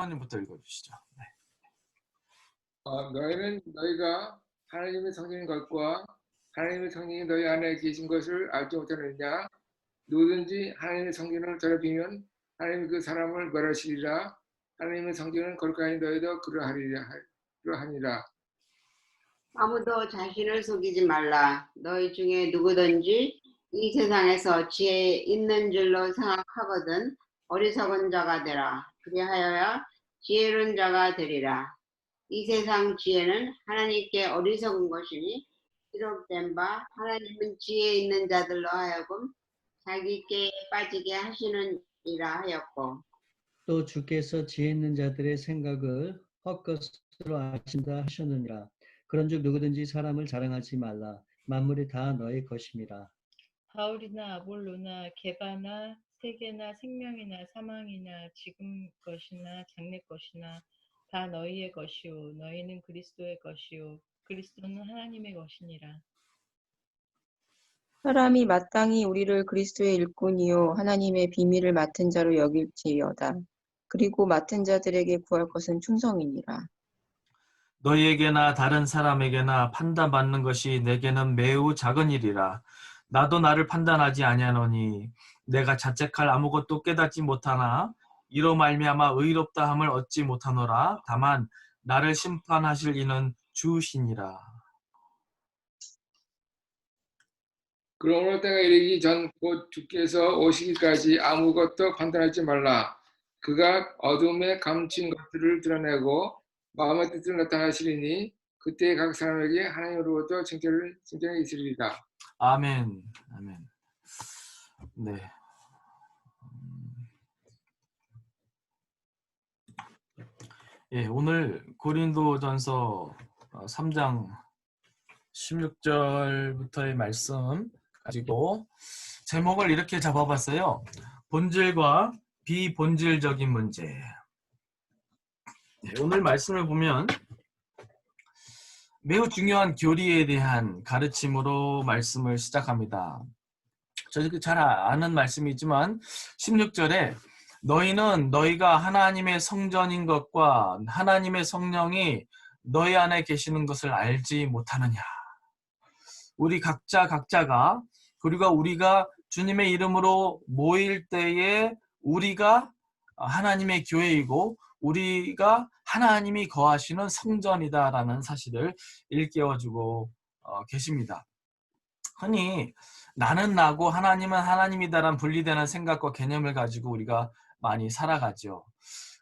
하나님부터 읽어주시죠. 네. 어, 너희는 너희가 하나님의 성령인 것과 하나님의 성령이 너희 안에 계신 것을 알지 못하느냐 누구든지 하나님의 성령을 더럽히면 하나님이 그 사람을 멸하시리라 하나님의 성령은 거룩하니 너희도 그러하리라 그러하니라 아무도 자신을 속이지 말라. 너희 중에 누구든지 이 세상에서 지혜 있는 줄로 생각하거든 어리석은 자가 되라. 그리하여야 지혜로운 자가 되리라. 이 세상 지혜는 하나님께 어리석은 것이니 기록된 바 하나님은 지혜 있는 자들로 하여금 자기 께에 빠지게 하시는 이라 하였고 또 주께서 지혜 있는 자들의 생각을 헛것으로 아신다 하셨느니라. 그런즉 누구든지 사람을 자랑하지 말라. 만물이 다 너의 것임이라. 바울이나 아볼로나 개바나 세계나 생명이나 사망이나 지금 것이나 장래 것이나 다 너희의 것이요 너희는 그리스도의 것이요 그리스도는 하나님의 것이니라. 사람이 마땅히 우리를 그리스도의 일꾼이요 하나님의 비밀을 맡은 자로 여길지어다. 그리고 맡은 자들에게 구할 것은 충성이니라. 너희에게나 다른 사람에게나 판단받는 것이 내게는 매우 작은 일이라. 나도 나를 판단하지 아니하노니 내가 자책할 아무것도 깨닫지 못하나 이로 말미암아 의롭다함을 얻지 못하노라. 다만 나를 심판하실 이는 주시니라. 그러므로 때가 이르기 전 곧 주께서 오시기까지 아무것도 판단하지 말라 그가 어둠에 감춘 것들을 드러내고 마음의 뜻을 나타나시리니 그때 각 사람에게 하나님으로부터 칭찬을 칭찬이 있으리라 아멘. 아멘. 네. 예, 오늘 고린도전서 3장 16절부터의 말씀 가지고 제목을 이렇게 잡아봤어요. 본질과 비본질적인 문제. 네, 오늘 말씀을 보면 매우 중요한 교리에 대한 가르침으로 말씀을 시작합니다. 저희가 잘 아는 말씀이지만 16절에 너희는 너희가 하나님의 성전인 것과 하나님의 성령이 너희 안에 계시는 것을 알지 못하느냐. 우리 각자 각자가 그리고 우리가 주님의 이름으로 모일 때에 우리가 하나님의 교회이고 우리가 하나님이 거하시는 성전이다라는 사실을 일깨워주고 어, 계십니다. 흔히 나는 나고 하나님은 하나님이다라는 분리되는 생각과 개념을 가지고 우리가 많이 살아가죠.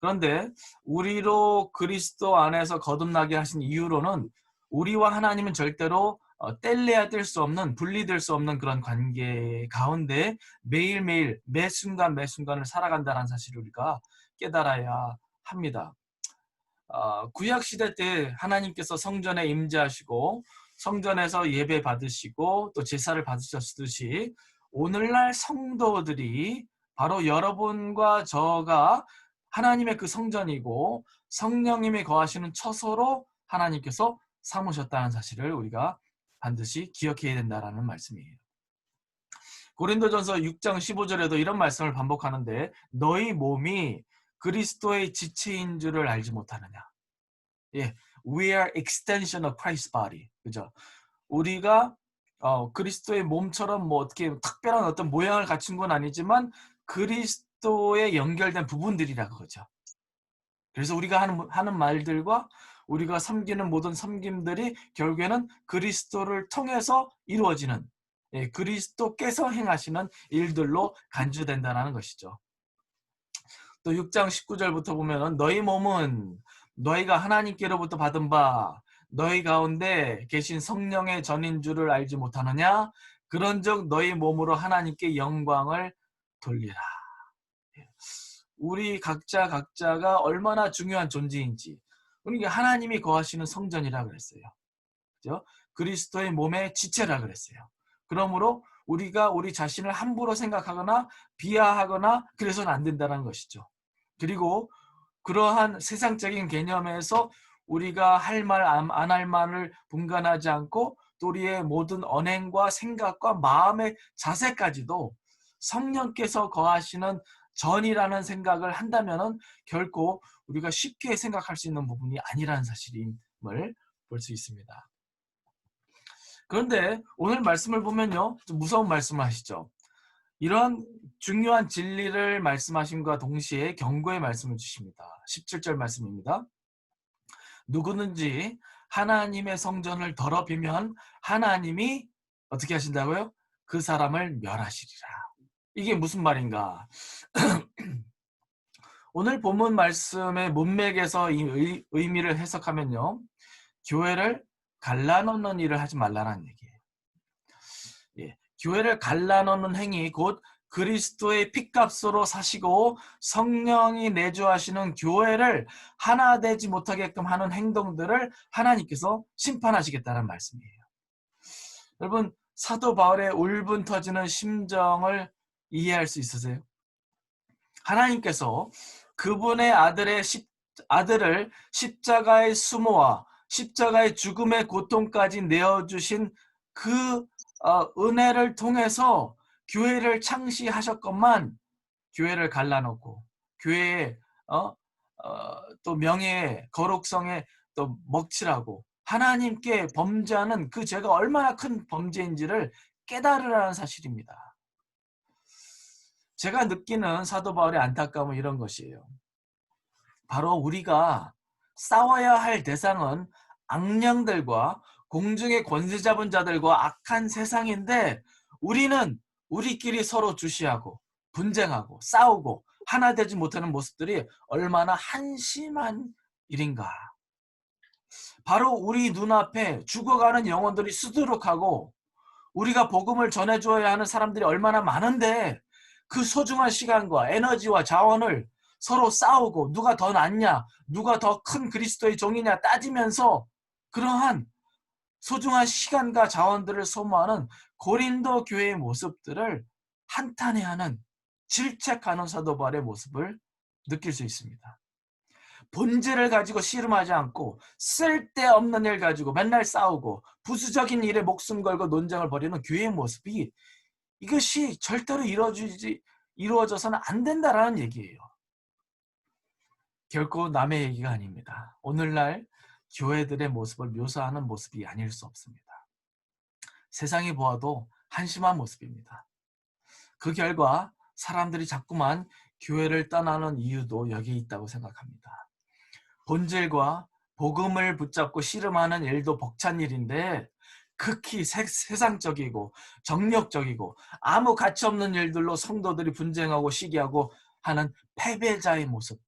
그런데 우리로 그리스도 안에서 거듭나게 하신 이유로는 우리와 하나님은 절대로 어, 뗄래야 뗄 수 없는 분리될 수 없는 그런 관계 가운데 매일매일 매 순간 매 순간을 살아간다는 사실을 우리가 깨달아야 합니다. 어, 구약 시대 때 하나님께서 성전에 임재하시고 성전에서 예배 받으시고 또 제사를 받으셨듯이 오늘날 성도들이 바로 여러분과 저가 하나님의 그 성전이고 성령님이 거하시는 처소로 하나님께서 삼으셨다는 사실을 우리가 반드시 기억해야 된다라는 말씀이에요. 고린도전서 6장 15절에도 이런 말씀을 반복하는데 너희 몸이 그리스도의 지체인 줄을 알지 못하느냐. 예, we are extension of Christ's body. 그죠? 우리가 어, 그리스도의 몸처럼 뭐 어떻게 특별한 어떤 모양을 갖춘 건 아니지만 그리스도에 연결된 부분들이라 그거죠. 그래서 우리가 하는 하는 말들과 우리가 섬기는 모든 섬김들이 결국에는 그리스도를 통해서 이루어지는 예, 그리스도께서 행하시는 일들로 간주된다는 것이죠. 또 6장 19절부터 보면은 너희 몸은 너희가 하나님께로부터 받은 바 너희 가운데 계신 성령의 전인 줄을 알지 못하느냐 그런즉 너희 몸으로 하나님께 영광을 돌리라. 우리 각자 각자가 얼마나 중요한 존재인지 우리 하나님이 거하시는 성전이라 그랬어요. 그죠? 그리스도의 몸의 지체라 그랬어요. 그러므로 우리가 우리 자신을 함부로 생각하거나 비하하거나 그래서는 안 된다는 것이죠. 그리고 그러한 세상적인 개념에서 우리가 할 말 안 할 말을 분간하지 않고 또 우리의 모든 언행과 생각과 마음의 자세까지도 성령께서 거하시는 전이라는 생각을 한다면은 결코 우리가 쉽게 생각할 수 있는 부분이 아니라는 사실임을 볼 수 있습니다. 그런데 오늘 말씀을 보면요. 좀 무서운 말씀을 하시죠. 이런 중요한 진리를 말씀하심과 동시에 경고의 말씀을 주십니다. 17절 말씀입니다. 누구든지 하나님의 성전을 더럽히면 하나님이 어떻게 하신다고요? 그 사람을 멸하시리라. 이게 무슨 말인가? 오늘 본문 말씀의 문맥에서 이 의- 의미를 해석하면요. 교회를 갈라놓는 일을 하지 말라는 얘기예요. 예, 교회를 갈라놓는 행위 곧 그리스도의 피값으로 사시고 성령이 내주하시는 교회를 하나 되지 못하게끔 하는 행동들을 하나님께서 심판하시겠다는 말씀이에요. 여러분 사도 바울의 울분 터지는 심정을 이해할 수 있으세요? 하나님께서 그분의 아들의 십, 아들을 십자가의 수모와 십자가의 죽음의 고통까지 내어주신 그 어, 은혜를 통해서 교회를 창시하셨건만 교회를 갈라놓고 교회의 어, 어, 또 명예에 거룩성에 또 먹칠하고 하나님께 범죄하는 그 죄가 얼마나 큰 범죄인지를 깨달으라는 사실입니다. 제가 느끼는 사도 바울의 안타까움은 이런 것이에요. 바로 우리가 싸워야 할 대상은 악령들과 공중의 권세 잡은 자들과 악한 세상인데 우리는 우리끼리 서로 주시하고 분쟁하고 싸우고 하나 되지 못하는 모습들이 얼마나 한심한 일인가. 바로 우리 눈앞에 죽어가는 영혼들이 수두룩하고 우리가 복음을 전해줘야 하는 사람들이 얼마나 많은데 그 소중한 시간과 에너지와 자원을 서로 싸우고 누가 더 낫냐, 누가 더 큰 그리스도의 종이냐 따지면서 그러한 소중한 시간과 자원들을 소모하는 고린도 교회의 모습들을 한탄해하는 질책하는 사도 바울의 모습을 느낄 수 있습니다. 본질을 가지고 씨름하지 않고 쓸데없는 일 가지고 맨날 싸우고 부수적인 일에 목숨 걸고 논쟁을 벌이는 교회의 모습이 이것이 절대로 이루어지지 이루어져서는 안 된다라는 얘기예요. 결코 남의 얘기가 아닙니다. 오늘날 교회들의 모습을 묘사하는 모습이 아닐 수 없습니다. 세상이 보아도 한심한 모습입니다. 그 결과 사람들이 자꾸만 교회를 떠나는 이유도 여기에 있다고 생각합니다. 본질과 복음을 붙잡고 씨름하는 일도 벅찬 일인데 극히 세, 세상적이고 정력적이고 아무 가치 없는 일들로 성도들이 분쟁하고 시기하고 하는 패배자의 모습.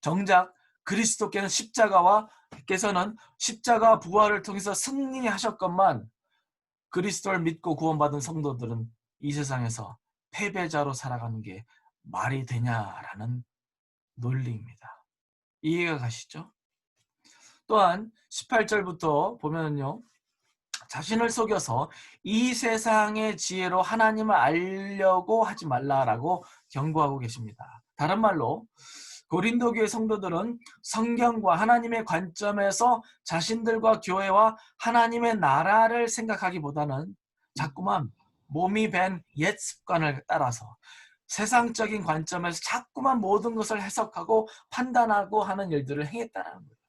정작 그리스도께는 십자가와 께서는 십자가 부활을 통해서 승리하셨건만 그리스도를 믿고 구원받은 성도들은 이 세상에서 패배자로 살아가는 게 말이 되냐라는 논리입니다. 이해가 가시죠? 또한 18절부터 보면요. 자신을 속여서 이 세상의 지혜로 하나님을 알려고 하지 말라라고 경고하고 계십니다. 다른 말로 고린도 교회 성도들은 성경과 하나님의 관점에서 자신들과 교회와 하나님의 나라를 생각하기보다는 자꾸만 몸이 밴 옛 습관을 따라서 세상적인 관점에서 자꾸만 모든 것을 해석하고 판단하고 하는 일들을 행했다는 거예요.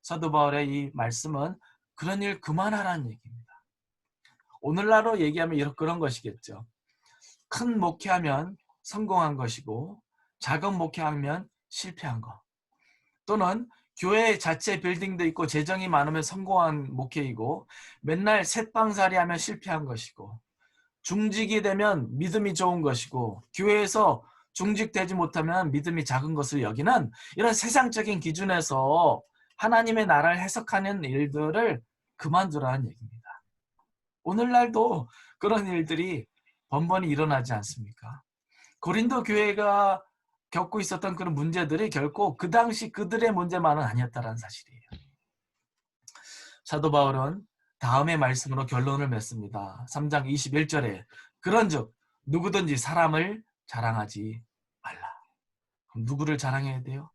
사도 바울의 이 말씀은 그런 일 그만하라는 얘기입니다. 오늘날로 얘기하면 이런 그런 것이겠죠. 큰 목회하면 성공한 것이고 작은 목회하면 실패한 거. 또는 교회 자체 빌딩도 있고 재정이 많으면 성공한 목회이고 맨날 새빵살이 하면 실패한 것이고 중직이 되면 믿음이 좋은 것이고 교회에서 중직되지 못하면 믿음이 작은 것을 여기는 이런 세상적인 기준에서 하나님의 나라를 해석하는 일들을 그만두라는 얘기입니다. 오늘날도 그런 일들이 번번이 일어나지 않습니까? 고린도 교회가 겪고 있었던 그런 문제들이 결코 그 당시 그들의 문제만은 아니었다는 사실이에요. 사도 바울은 다음의 말씀으로 결론을 맺습니다. 3장 21절에 그런즉 누구든지 사람을 자랑하지 말라. 누구를 자랑해야 돼요?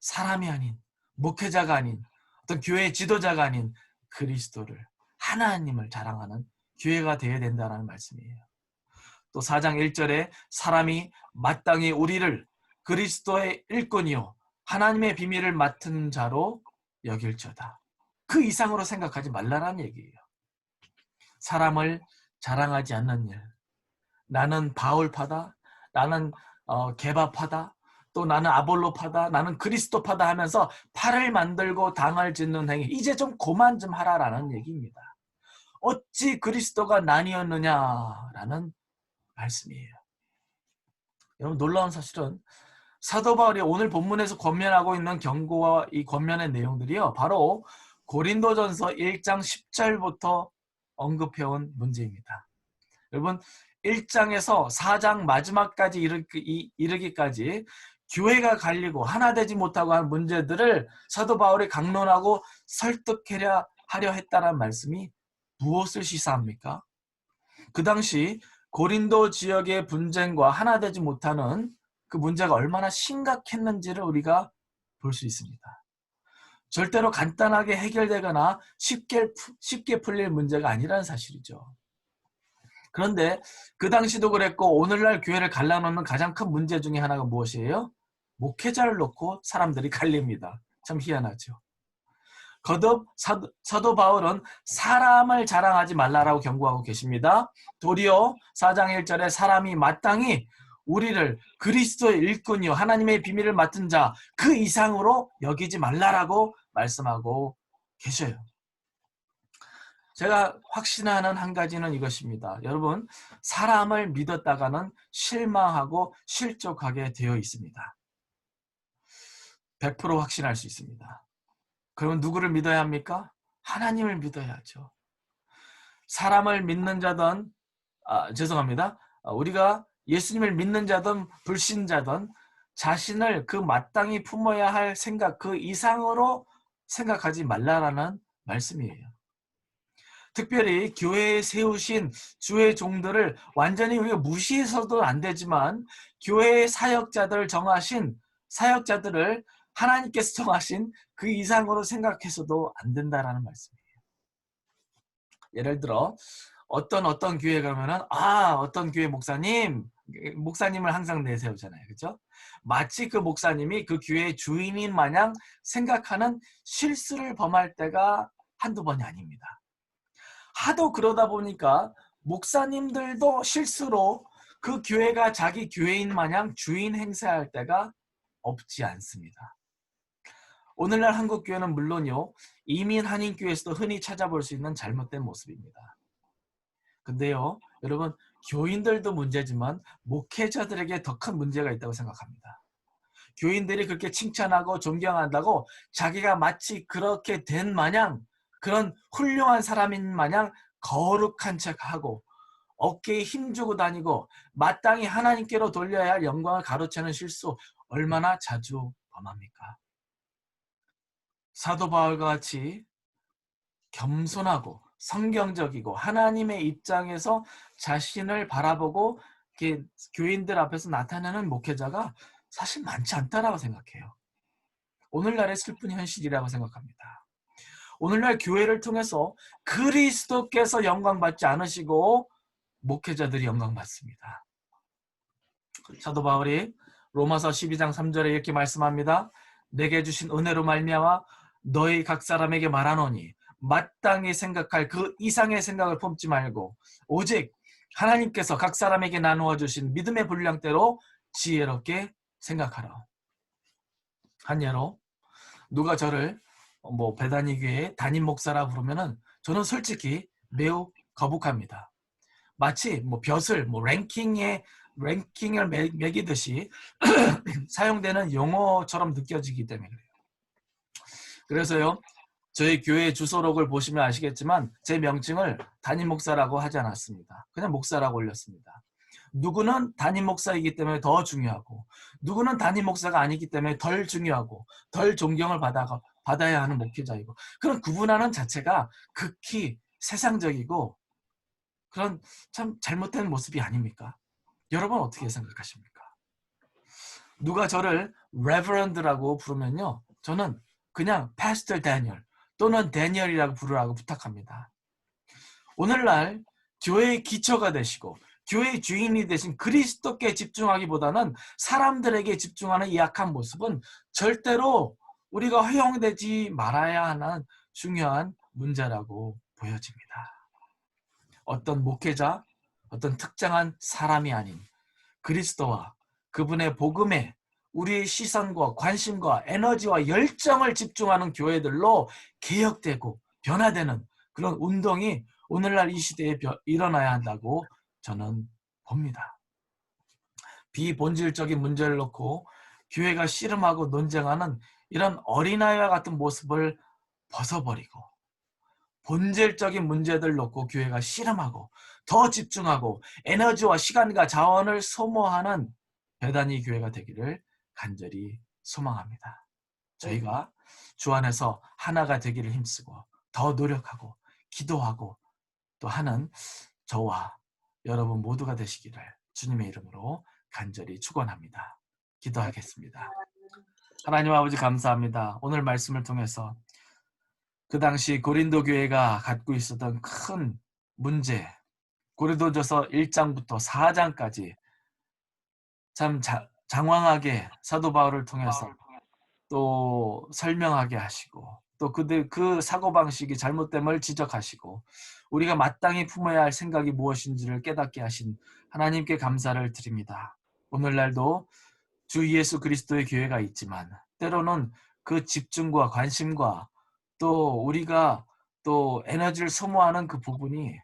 사람이 아닌 목회자가 아닌 어떤 교회 지도자가 아닌 그리스도를 하나님을 자랑하는 교회가 되어야 된다는 말씀이에요. 또 4장 1절에 사람이 마땅히 우리를 그리스도의 일꾼이요 하나님의 비밀을 맡은 자로 여길지어다. 그 이상으로 생각하지 말라는 얘기예요. 사람을 자랑하지 않는 일. 나는 바울파다. 나는 어, 개바파다. 또 나는 아볼로파다. 나는 그리스도파다 하면서 팔을 만들고 당을 짓는 행위. 이제 좀 고만 좀 하라라는 얘기입니다. 어찌 그리스도가 나뉘었느냐라는 말씀이에요. 여러분 놀라운 사실은 사도 바울이 오늘 본문에서 권면하고 있는 경고와 이 권면의 내용들이요. 바로 고린도전서 1장 10절부터 언급해온 문제입니다. 여러분 1장에서 4장 마지막까지 이르기, 이르기까지 교회가 갈리고 하나 되지 못하고 한 문제들을 사도 바울이 강론하고 설득하려 하려 했다는 말씀이 무엇을 시사합니까? 그 당시 고린도 지역의 분쟁과 하나 되지 못하는 그 문제가 얼마나 심각했는지를 우리가 볼 수 있습니다. 절대로 간단하게 해결되거나 쉽게, 푸- 쉽게 풀릴 문제가 아니라는 사실이죠. 그런데 그 당시도 그랬고 오늘날 교회를 갈라놓는 가장 큰 문제 중에 하나가 무엇이에요? 목회자를 놓고 사람들이 갈립니다. 참 희한하죠. 거듭 사도, 사도 바울은 사람을 자랑하지 말라라고 경고하고 계십니다. 도리어 4장 1절에 사람이 마땅히 우리를 그리스도의 일꾼이요 하나님의 비밀을 맡은 자 그 이상으로 여기지 말라라고 말씀하고 계셔요. 제가 확신하는 한 가지는 이것입니다. 여러분, 사람을 믿었다가는 실망하고 실족하게 되어 있습니다. 100% 확신할 수 있습니다. 그러면 누구를 믿어야 합니까? 하나님을 믿어야죠. 사람을 믿는 자든, 아, 죄송합니다. 아, 우리가 예수님을 믿는 자든 불신자든 자신을 그 마땅히 품어야 할 생각 그 이상으로 생각하지 말라라는 말씀이에요. 특별히 교회에 세우신 주의 종들을 완전히 우리가 무시해서도 안 되지만 교회의 사역자들 정하신 사역자들을 하나님께서 정하신 그 이상으로 생각해서도 안 된다라는 말씀이에요. 예를 들어 어떤 어떤 교회 가면은 아 어떤 교회 목사님 목사님을 항상 내세우잖아요, 그렇죠? 마치 그 목사님이 그 교회의 주인인 마냥 생각하는 실수를 범할 때가 한두 번이 아닙니다. 하도 그러다 보니까 목사님들도 실수로 그 교회가 자기 교회인 마냥 주인 행세할 때가 없지 않습니다. 오늘날 한국 교회는 물론요 이민 한인 교회에서도 흔히 찾아볼 수 있는 잘못된 모습입니다. 근데요 여러분 교인들도 문제지만 목회자들에게 더 큰 문제가 있다고 생각합니다. 교인들이 그렇게 칭찬하고 존경한다고 자기가 마치 그렇게 된 마냥 그런 훌륭한 사람인 마냥 거룩한 척하고 어깨에 힘주고 다니고 마땅히 하나님께로 돌려야 할 영광을 가로채는 실수 얼마나 자주 범합니까? 사도 바울과 같이 겸손하고 성경적이고 하나님의 입장에서 자신을 바라보고 교인들 앞에서 나타내는 목회자가 사실 많지 않다라고 생각해요. 오늘날의 슬픈 현실이라고 생각합니다. 오늘날 교회를 통해서 그리스도께서 영광 받지 않으시고 목회자들이 영광 받습니다. 사도 바울이 로마서 12장 3절에 이렇게 말씀합니다. 내게 주신 은혜로 말미암아 너희 각 사람에게 말하노니 마땅히 생각할 그 이상의 생각을 품지 말고 오직 하나님께서 각 사람에게 나누어 주신 믿음의 분량대로 지혜롭게 생각하라. 한 예로 누가 저를 뭐 배단이 교회 담임 목사라 부르면은 저는 솔직히 매우 거북합니다. 마치 뭐 벼슬, 뭐 랭킹에 랭킹을 매, 매기듯이 사용되는 용어처럼 느껴지기 때문에 그래요. 그래서요, 저희 교회 주소록을 보시면 아시겠지만 제 명칭을 담임 목사라고 하지 않았습니다. 그냥 목사라고 올렸습니다. 누구는 담임 목사이기 때문에 더 중요하고 누구는 담임 목사가 아니기 때문에 덜 중요하고 덜 존경을 받아, 받아야 하는 목회자이고 그런 구분하는 자체가 극히 세상적이고 그런 참 잘못된 모습이 아닙니까? 여러분 어떻게 생각하십니까? 누가 저를 레버런드라고 부르면요. 저는 그냥 패스터 다니엘 또는 데니얼이라고 부르라고 부탁합니다. 오늘날 교회의 기초가 되시고 교회의 주인이 되신 그리스도께 집중하기보다는 사람들에게 집중하는 이 약한 모습은 절대로 우리가 허용되지 말아야 하는 중요한 문제라고 보여집니다. 어떤 목회자, 어떤 특정한 사람이 아닌 그리스도와 그분의 복음에 우리의 시선과 관심과 에너지와 열정을 집중하는 교회들로 개혁되고 변화되는 그런 운동이 오늘날 이 시대에 벼- 일어나야 한다고 저는 봅니다. 비본질적인 문제를 놓고 교회가 씨름하고 논쟁하는 이런 어린아이와 같은 모습을 벗어버리고 본질적인 문제들 놓고 교회가 씨름하고 더 집중하고 에너지와 시간과 자원을 소모하는 배단이 교회가 되기를 간절히 소망합니다. 저희가 주 안에서 하나가 되기를 힘쓰고 더 노력하고 기도하고 또 하는 저와 여러분 모두가 되시기를 주님의 이름으로 간절히 축원합니다. 기도하겠습니다. 하나님 아버지 감사합니다. 오늘 말씀을 통해서 그 당시 고린도 교회가 갖고 있었던 큰 문제 고린도전서 1장부터 4장까지 참 자- 장황하게 사도 바울을 통해서 또 설명하게 하시고 또 그들 그 사고 방식이 잘못됨을 지적하시고 우리가 마땅히 품어야 할 생각이 무엇인지를 깨닫게 하신 하나님께 감사를 드립니다. 오늘날도 주 예수 그리스도의 교회가 있지만 때로는 그 집중과 관심과 또 우리가 또 에너지를 소모하는 그 부분이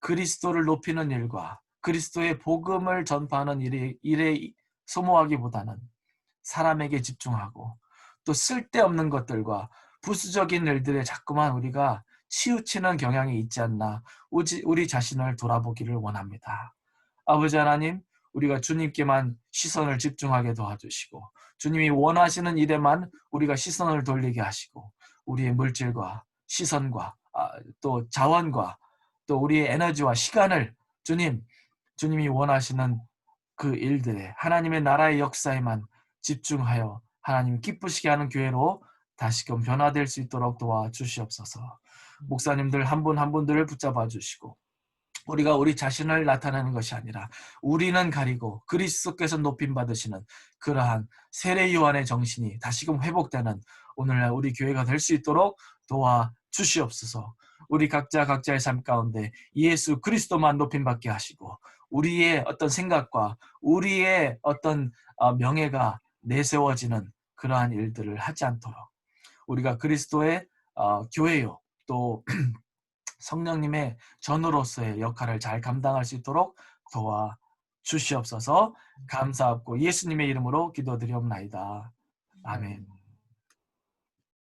그리스도를 높이는 일과 그리스도의 복음을 전파하는 일에, 일에 소모하기보다는 사람에게 집중하고 또 쓸데없는 것들과 부수적인 일들에 자꾸만 우리가 치우치는 경향이 있지 않나 우리 자신을 돌아보기를 원합니다. 아버지 하나님, 우리가 주님께만 시선을 집중하게 도와주시고 주님이 원하시는 일에만 우리가 시선을 돌리게 하시고 우리의 물질과 시선과 아, 또 자원과 또 우리의 에너지와 시간을 주님, 주님이 원하시는 그 일들에 하나님의 나라의 역사에만 집중하여 하나님 기쁘시게 하는 교회로 다시금 변화될 수 있도록 도와주시옵소서. 목사님들 한분한 분들을 붙잡아 주시고 우리가 우리 자신을 나타내는 것이 아니라 우리는 가리고 그리스도께서 높임 받으시는 그러한 세례 요한의 정신이 다시금 회복되는 오늘날 우리 교회가 될 수 있도록 도와 주시옵소서. 우리 각자 각자의 삶 가운데 예수 그리스도만 높임 받게 하시고 우리의 어떤 생각과 우리의 어떤 어, 명예가 내세워지는 그러한 일들을 하지 않도록 우리가 그리스도의 어, 교회요 또 성령님의 전우로서의 역할을 잘 감당할 수 있도록 도와 주시옵소서 감사하고 예수님의 이름으로 기도드리옵나이다. 아멘.